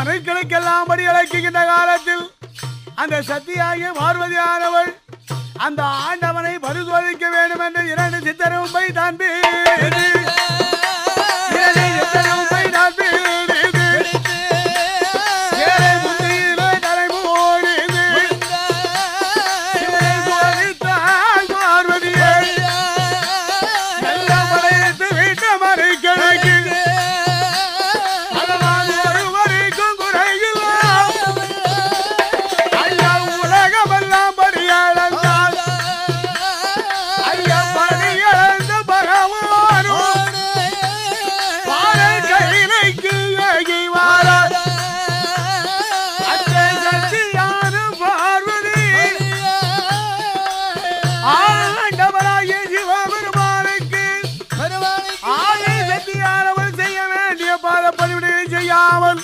மனுக்களுக்கெல்லாம் படி இழக்குகின்ற காலத்தில் அந்த சத்தியாகிய பார்வதியானவள் அந்த ஆண்டவனை பரிசோதிக்க வேண்டும் என்று இரண்டு சித்தரும் போய் தாண்டி சபைக்கு ஏகி வாரார் அத்தை சக்தியாரும் பார்வதி ஆண்டவராகிய சிவபெருமானுக்கு செய்யாமல்